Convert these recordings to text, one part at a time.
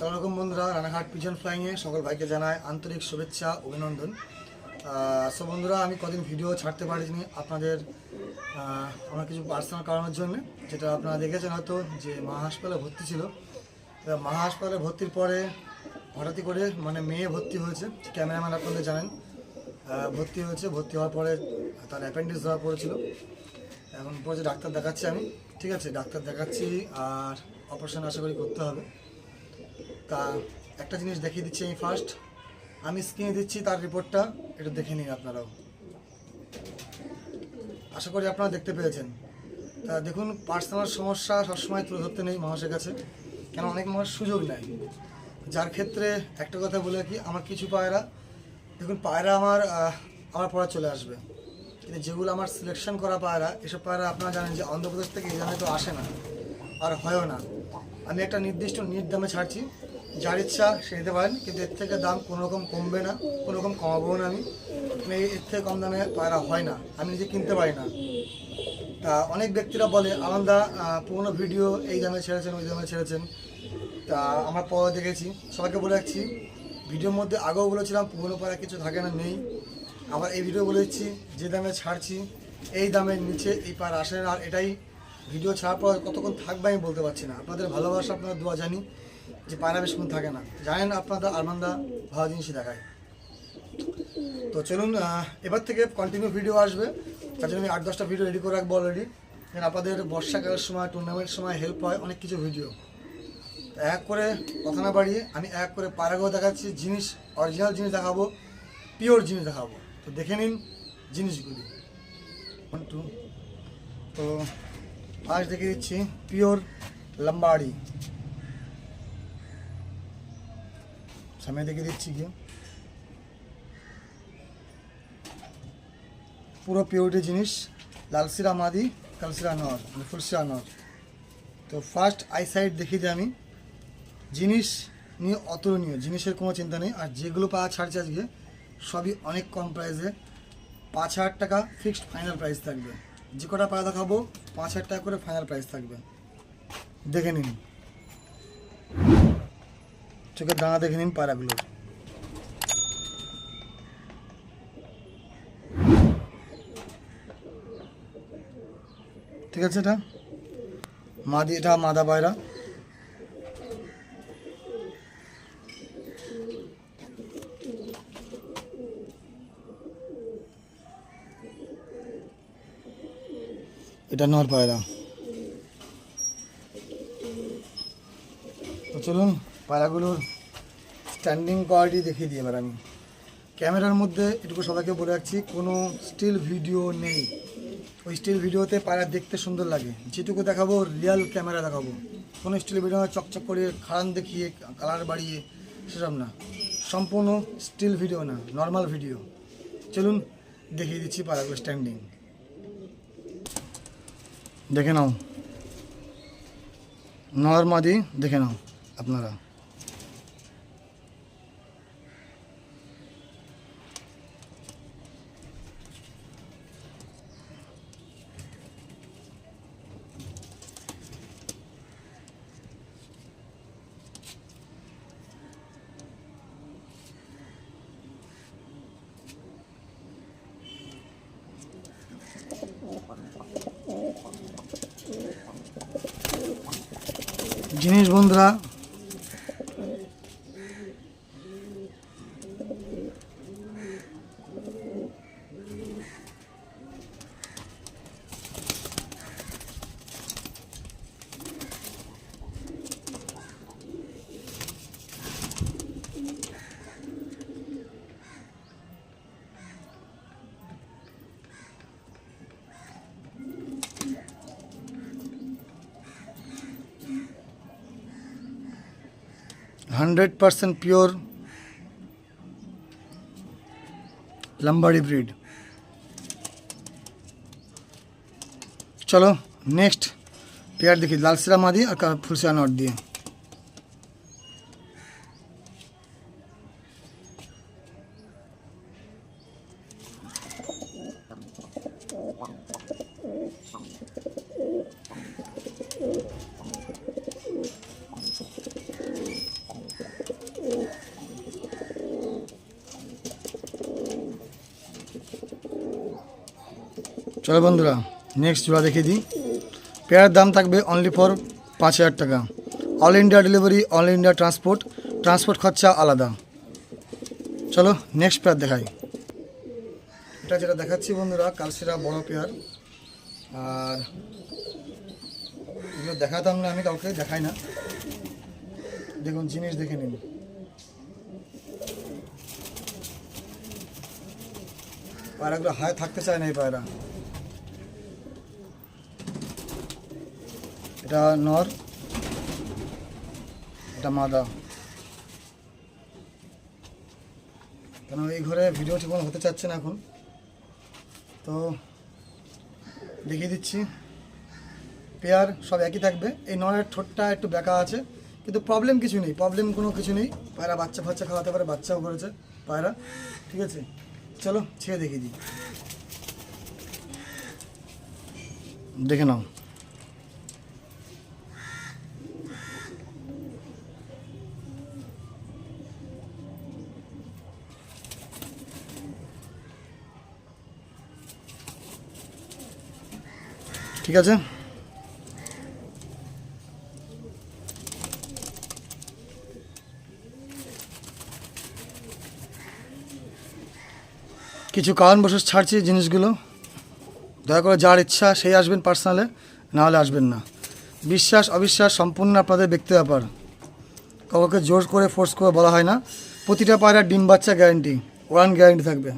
সালাম বন্ধুরা, রানাঘাট পিজন ফ্লাইংয়ে সকল ভাইকে জানায় আন্তরিক শুভেচ্ছা, অভিনন্দন। সো বন্ধুরা, আমি কদিন ভিডিও ছাড়তে পারিনি আপনাদের আমার কিছু পার্সোনাল কারণের জন্য। যেটা আপনারা দেখেছেন হয়তো যে মা হাসপাতালে ভর্তি ছিল। এবার মা হাসপাতালে ভর্তির পরে হঠাৎই করে মানে মেয়ে ভর্তি হয়েছে। ক্যামেরাম্যান আপনাদের জানেন ভর্তি হয়েছে। ভর্তি হওয়ার পরে তার অ্যাপেন্ডিক্স ধরা পড়েছিল। এখন পরে ডাক্তার দেখাচ্ছি আমি, ঠিক আছে? ডাক্তার দেখাচ্ছি আর অপারেশন আশা করি করতে হবে। তা একটা জিনিস দেখিয়ে দিচ্ছি আমি ফার্স্ট আমি স্ক্রিনে দিচ্ছি তার রিপোর্টটা এটা দেখে নিন আপনারাও। আশা করি আপনারা দেখতে পেয়েছেন। তা দেখুন পার্সোনাল সমস্যা সবসময় তুলে ধরতে নেই মানুষের কাছে, কেন অনেক মানুষ সুযোগ নেয়। যার ক্ষেত্রে একটা কথা বলে কি আমার কিছু পায়রা, দেখুন পায়রা আমার আমার পরে চলে আসবে। কিন্তু যেগুলো আমার সিলেকশন করা পায়রা, এসব পায়রা আপনারা জানেন যে অন্ধ্রপ্রদেশ থেকে দামে তো আসে না, আর হয়ও না। আমি একটা নির্দিষ্ট নিট দামে ছাড়ছি যার ইচ্ছা সে নিতে পারেন, কিন্তু এর থেকে দাম কোনো রকম কমবে না, কোনো রকম কমাবো না আমি। মানে এর থেকে কম দামে পায়রা হয় না, আমি নিজে কিনতে পারি না। তা অনেক ব্যক্তিরা বলে আনন্দা পুরোনো ভিডিও এই দামে ছেড়েছেন, ওই দামে ছেড়েছেন। তা আমার পরে দেখেছি, সবাইকে বলে রাখছি, ভিডিওর মধ্যে আগেও বলেছিলাম, পুরোনো পাড়া কিছু থাকে না, নেই। আবার এই ভিডিও বলে দিচ্ছি, যে দামে ছাড়ছি, এই দামের নিচে এই পার আসে আর এটাই ভিডিও ছাড়ার পর কতক্ষণ থাকবে আমি বলতে পারছি না। আপনাদের ভালোবাসা আপনার দোয়া জানি। যে পায়রা বেশিক্ষণ থাকে না। জানেন আপনাদের আরমান্দা ভালো জিনিসই দেখায়। তো চলুন এবার থেকে কন্টিনিউ ভিডিও আসবে। তার জন্য আমি আট দশটা ভিডিও রেডি করে রাখব অলরেডি যেন আপনাদের বর্ষাকালের সময় টুর্নামেন্টের সময় হেল্প হয় অনেক কিছু ভিডিও এক করে কথা না বাড়িয়ে আমি এক করে পায়রাগুলো দেখাচ্ছি, জিনিস অরিজিনাল জিনিস দেখাবো পিওর জিনিস দেখাবো। তো দেখে নিন জিনিসগুলি। টু তো ফার্স্ট দেখে দিচ্ছি পিওর লম্বাড়ি। সামনে দেখে দিচ্ছি কি পুরো পিওরিটি জিনিস লালসিরা মাদি কালসিরা নর মানে ফুলসিরা নর। তো ফার্স্ট আই সাইড দেখিয়ে দিই আমি। জিনিস নিয়ে অতুলনীয়, জিনিসের কোনো চিন্তা নেই। আর যেগুলো পাওয়া ছাড়ছে আজকে, সবই অনেক কম প্রাইসে পাঁচ হাজার টাকা ফিক্সড ফাইনাল প্রাইস থাকবে। যে কটা পায়রা দেখাবো, পাঁচ হাজার টাকা করে ফাইনাল প্রাইস থাকবে। দেখে নিন। চোখের দানা দেখে নিন পায়রাগুলোর ঠিক আছে এটা? মাদি এটা মাদা পায়রা। এটা নর পায়রা। চলুন। পায়রাগুলোর স্ট্যান্ডিং কোয়ালিটি দেখিয়ে দিই এবার আমি। ক্যামেরার মধ্যে এটুকু সবাইকে বলে রাখছি, কোনো স্টিল ভিডিও নেই। ওই স্টিল ভিডিওতে পায়রা দেখতে সুন্দর লাগে। যেটুকু দেখাবো রিয়েল ক্যামেরা দেখাবো। কোনো স্টিল ভিডিও চকচক করে খারান দেখিয়ে কালার বাড়িয়ে, সেসব না। সম্পূর্ণ স্টিল ভিডিও না নর্মাল ভিডিও চলুন দেখিয়ে দিচ্ছি পায়রাগুলো স্ট্যান্ডিং দেখে নাও। নর্মাদি দেখে নাও আপনারা। জিনিস বন্ধুরা হান্ড্রেড পারসেন্ট পিওর লাম্বাড়ি ব্রিড চলো নেক্সট পেয়ার দেখি লালসিরা মাদি আর কা- ফুলসিরা নট দিয়ে চলো বন্ধুরা নেক্সট জোড়া দেখিয়ে দিই। পেয়ারের দাম থাকবে অনলি ফর পাঁচ হাজার টাকা। All India delivery all India transport transport খরচা আলাদা। চলো নেক্সট পেয়ার দেখাই। এটা যেটা দেখাচ্ছি বন্ধুরা, কালসিরা বড় পেয়ার। আর এগুলো দেখাতাম না, আমি কাউকে দেখাই না। দেখুন, জিনিস দেখে নিন। পায়রাগুলো হায় থাকতে চায় না এই পায়রা। এটা নর, এটা মাদা। কেন এই ঘরে ভিডিও ঠিক মতো হতে চাচ্ছে না এখন। তো দেখিয়ে দিচ্ছি। পেয়ার সব একই থাকবে। এই নরের ঠোঁটটা একটু বেঁকা আছে, কিন্তু প্রবলেম কিছু নেই। প্রবলেম কোনো কিছু নেই। পায়রা বাচ্চা ফাচ্চা খাওয়াতে পারে, বাচ্চাও করেছে, পায়রা। ঠিক আছে? চলো, ছেড়ে দেখিয়ে দিই। দেখে নাও। ঠিক আছে? কিছু কারণবশত ছাড়ছি জিনিসগুলো। দয়া করে যার ইচ্ছা সেই আসবেন পার্সোনালে না হলে আসবেন না। বিশ্বাস, অবিশ্বাস সম্পূর্ণ আপনাদের ব্যক্তি ব্যাপার। কাউকে জোর করে ফোর্স করে বলা হয় না। প্রতিটা পায়রা ডিম বাচ্চা গ্যারেন্টি ওয়ান গ্যারেন্টি থাকবে।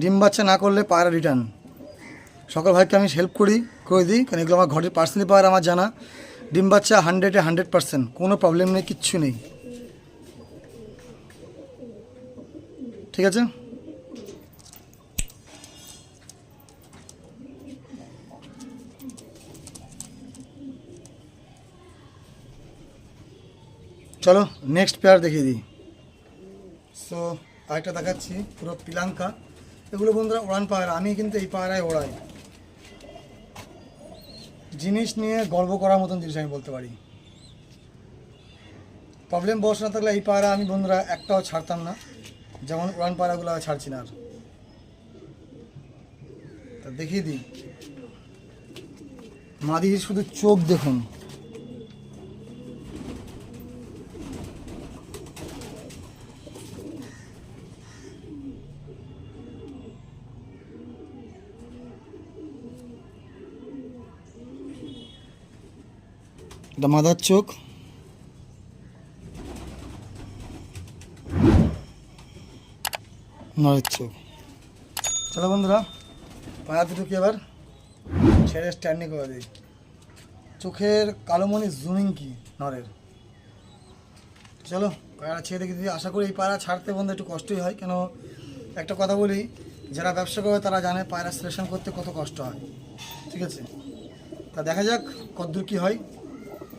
ডিম বাচ্চা না করলে পায়রা রিটার্ন সকল ভাইকে আমি হেল্প করি করে দিই, কারণ এগুলো আমার ঘরের পার্সোনালি পাওয়ার আমার জানা। ডিম বাচ্চা হান্ড্রেডে হান্ড্রেড পার্সেন্ট কোনো প্রবলেম নেই, কিচ্ছু নেই। ঠিক আছে? চলো নেক্সট পেয়ার দেখিয়ে দিই। সো আরেকটা দেখাচ্ছি, পুরো পিলাঙ্কা এগুলো বন্ধুরা ওড়ান পায়রা আমি কিন্তু এই পায়রায় ওড়াই। জিনিস নিয়ে গর্ব করার মতন জিনিস আমি বলতে পারি। প্রবলেম বস না থাকলে এই পায়রা আমি বন্ধুরা একটাও ছাড়তাম না। যেমন উড়ান পায়রাগুলো ছাড়ছি না আর। দেখিয়ে দিই। মাদির শুধু চোখ দেখুন। এটা মাদার চোখ নরের চোখ চলো বন্ধুরা পায়া দুটোকে এবার ছেড়ে স্ট্যান্ডিং করে দিই। চোখের কালোমণি জুমিং কি? নরের চলো পায়রা ছেড়ে দেখে দিই। আশা করি এই পায়রা ছাড়তে বন্ধু একটু কষ্টই হয়। কেন, একটা কথা বলি, যারা ব্যবসা করে তারা জানে পায়রা সিলেকশন করতে কত কষ্ট হয়। ঠিক আছে? তা দেখা যাক কতদূর কী হয়।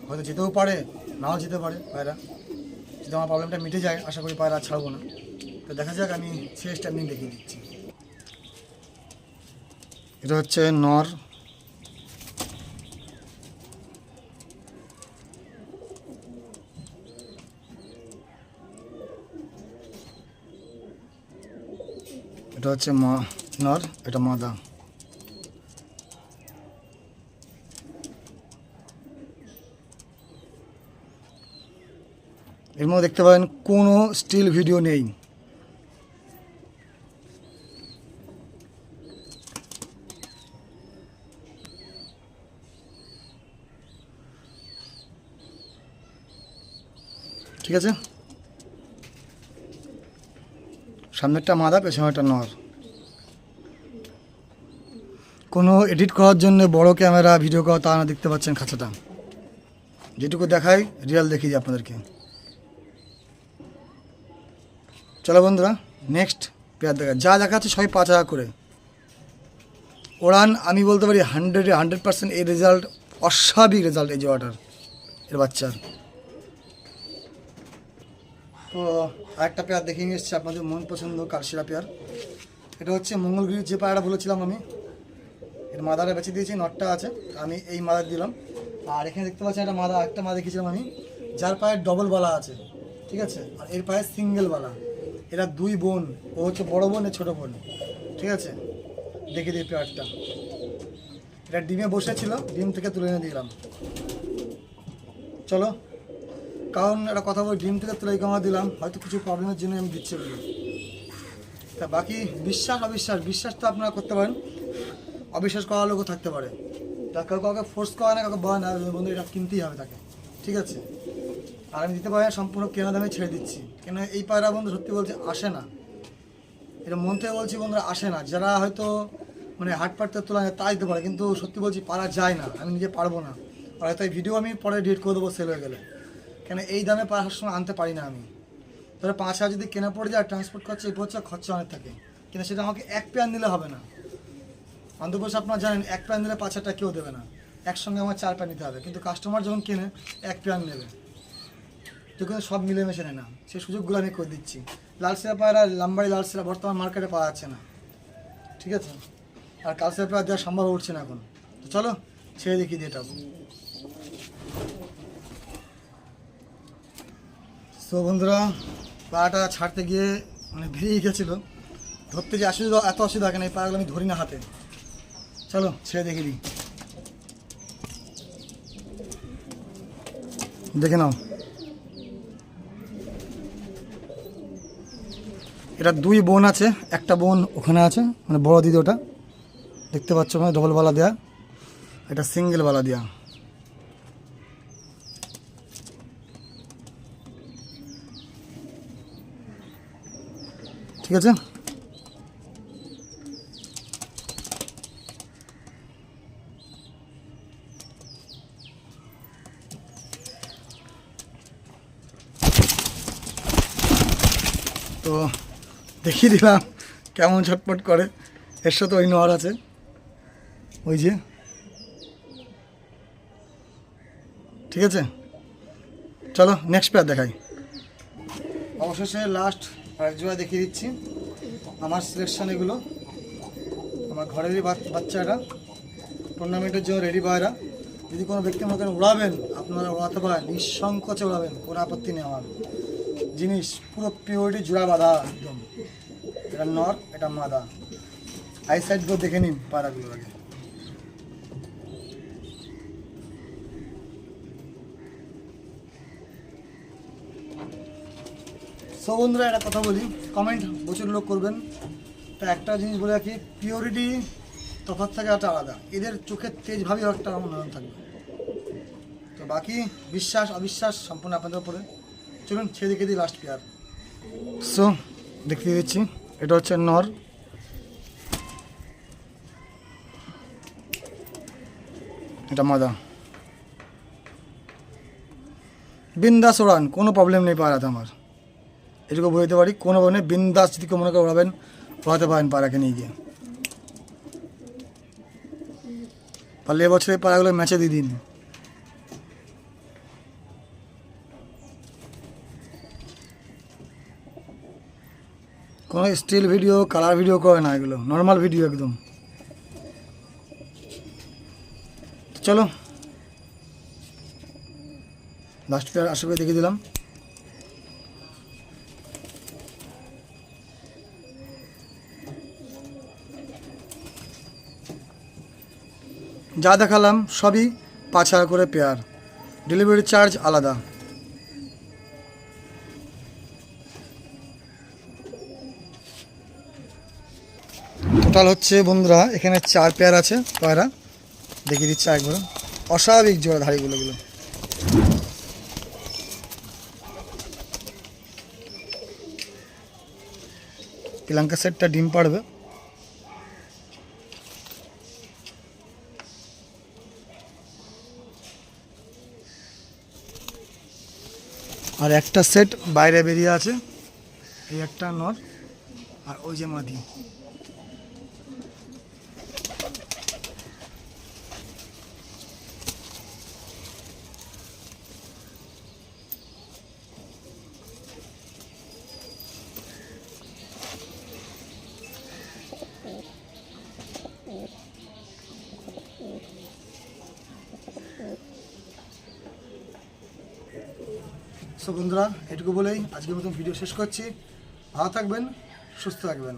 হয়তো যেতেও পারে, নাও যেতে পারে পায়রা। যদি আমার প্রবলেমটা মিটে যায়, আশা করি পায়রা ছাড়বো না। তো দেখা যাক, আমি শেষ টাইমিং দেখিয়ে দিচ্ছি। এটা হচ্ছে নর। এটা হচ্ছে মা নর, এটা মাদা। এর মধ্যে দেখতে পাবেন কোনো স্টিল ভিডিও নেই। ঠিক আছে? সামনেরটা মাদা, পেছনেরটা নর। কোনো এডিট করার জন্য বড় ক্যামেরা, ভিডিও করা তা না দেখতে পাচ্ছেন খাঁচাটা। যেটুকু দেখাই রিয়াল দেখিয়ে দিই আপনাদেরকে। চলো বন্ধুরা নেক্সট পেয়ার দেখা। যা দেখাচ্ছে সবাই পাঁচ হাজার করে। ওড়ান আমি বলতে পারি হান্ড্রেডে হান্ড্রেড পার্সেন্ট এই রেজাল্ট অস্বাভাবিক রেজাল্ট এই যে জোয়াটার, এর বাচ্চার তো আরেকটা পেয়ার দেখে নিয়ে এসেছি আপনাদের মন পছন্দ কালশিরা পেয়ার। এটা হচ্ছে মঙ্গলগিরির যে পায়রাটা বলেছিলাম আমি, এর মাদারে বেছে দিয়েছি, নটটা আছে, আমি এই মাদার দিলাম। আর এখানে দেখতে পাচ্ছি একটা মাদা একটা মাদা দেখেছিলাম আমি, যার পায়ে ডবল বালা আছে, ঠিক আছে? আর এর পায়ে সিঙ্গেল বালা। এরা দুই বোন, ও হচ্ছে বড় বোন ছোট বোন। ঠিক আছে? দেখে দিই পেয়ারটা। এটা ডিমে বসেছিল, ডিম থেকে তুলে এনে দিলাম। চলো। কারণ একটা কথা বলি, ডিম থেকে তুলে কমা দিলাম, হয়তো কিছু প্রবলেমের জন্য আমি দিচ্ছি তা বাকি বিশ্বাস, অবিশ্বাস? বিশ্বাস তো আপনারা করতে পারেন। অবিশ্বাস করার লোকও থাকতে পারে। তা কেউ কাউকে ফোর্স করা না, কাউকে বলে না, বন্ধু, এটা কিনতেই হবে তাকে। ঠিক আছে? আর আমি দিতে পারি সম্পূর্ণ কেনা দামে ছেড়ে দিচ্ছি। কেন এই পায়রা বন্ধু সত্যি বলছে আসে না। এটা মন থেকে বলছি বন্ধুরা আসে না। যারা হয়তো মানে হাট পাটতে তোলা তা দিতে পারে, কিন্তু সত্যি বলছি পারা যায় না। আমি নিজে পারব না। আর হয়তো এই ভিডিও আমি পরে ডিলিট করে দেবো সেল হয়ে গেলে। কেন এই দামে পারা সময় আনতে পারি না আমি। ধরো পাঁচ হাজার যদি কেনা পড়ে যায় ট্রান্সপোর্ট খরচা এই খরচা খরচা অনেক থাকে। কিন্তু সেটা আমাকে এক পেয়ার নিলে হবে না। অন্তপক্ষে আপনারা জানেন, এক পেয়ার নিলে পাঁচ হাজার কেউ দেবে না। একসঙ্গে আমার চার পেয়ার নিতে হবে। কিন্তু কাস্টমার যখন কেনে, এক পেয়ার নেবে। কিন্তু সব মিলেমিশে নেয় না। সেই সুযোগগুলো আমি করে দিচ্ছি। লাল সিরা পায়রা লাম্বাড়ি লাল সিরা বর্তমান মার্কেটে পাওয়া যাচ্ছে না। ঠিক আছে? আর কাল সিরা পায়রা দেওয়া সম্ভব উঠছে না এখন। তো চলো, ছেড়ে দেখি দিয়ে এটা তো বন্ধুরা, পাড়াটা ছাড়তে গিয়ে মানে বেরিয়ে গেছিল। ধরতে যে অসুবিধা, এত অসুবিধা কেন? এই পাড়াগুলো আমি ধরি না হাতে। চলো, ছেড়ে দেখে দিই দেখে নাও। এটা দুই বোন আছে, একটা বোন ওখানে আছে মানে বড় দিদি ওটা। দেখতে পাচ্ছ ওখানে ডবল বালা দেয়া। এটা সিঙ্গেল বালা দেয়া। ঠিক আছে? তো দেখিয়ে দিলাম কেমন ছটপট করে। এর সাথে ওই নোয়ার আছে। ওই যে। ঠিক আছে? চলো নেক্সট পেয়ার দেখাই। অবশেষে লাস্ট আরেক জোড়া দেখিয়ে দিচ্ছি। আমার সিলেকশন এগুলো। আমার ঘরেরই বাচ- বাচ্চা এটা টুর্নামেন্টের জন্য রেডি পায়রা যদি কোনো ব্যক্তি মতন উড়াবেন, আপনারা উড়াতে পারেন। নিঃসংকোচে উড়াবেন। কোনো আপত্তি নেই আমার। জিনিস পুরো পিওরিটি জোড়া বাঁধা একদম। এটা নর, এটা মাদা। আই সাইডগুলো দেখে নিন পায়রাগুলো আগে। সো বন্ধুরা, একটা কথা বলি। কমেন্ট প্রচুর লোক করবেন। তা একটা জিনিস বলে রাখি পিওরিটি তফাৎ থাকে একটা আলাদা। এদের চোখের তেজ ভাবেও একটা অন্যরকম থাকবে। তো বাকি বিশ্বাস, অবিশ্বাস সম্পূর্ণ আপনাদের উপরে। চলুন দেখে দিই লাস্ট পেয়ার সো দেখিয়ে দিচ্ছি এটা হচ্ছে নর। এটা মাদা। বিন্দাস ওড়ান কোনো প্রবলেম নেই পাড়াতে আমার। এটুকু বুঝতে পারি, কোনো প্রবলেম নেই। বিন্দাস যদি মনে করে ওড়াবেন, ওড়াতে পারেন পাড়াকে নিয়ে গিয়ে। পারলে এবছর এই পাড়াগুলো ম্যাচে দিয়ে দিন। কোনো স্টিল ভিডিও, কালার ভিডিও করে না এগুলো। নর্মাল ভিডিও একদম। চলো। লাস্ট পেয়ার আশা করে দেখিয়ে দিলাম। যা দেখালাম সবই পাঁচ হাজার করে পেয়ার ডেলিভারি চার্জ আলাদা। টোটাল হচ্ছে বন্ধুরা, এখানে চার পেয়ার আছে, পায়রা। দেখিয়ে দিচ্ছে একবার। অস্বাভাবিক জোড়া ধাড়িগুলো গুলো শ্রীলঙ্কা সেটটা ডিম পাড়বে। আর একটা সেট বাইরে বেরিয়ে আছে। এই একটা নর, আর ওই যে মাদি। সো বন্ধুরা এটুকু বলেই আজকের মতন ভিডিও শেষ করছি। ভালো থাকবেন সুস্থ থাকবেন।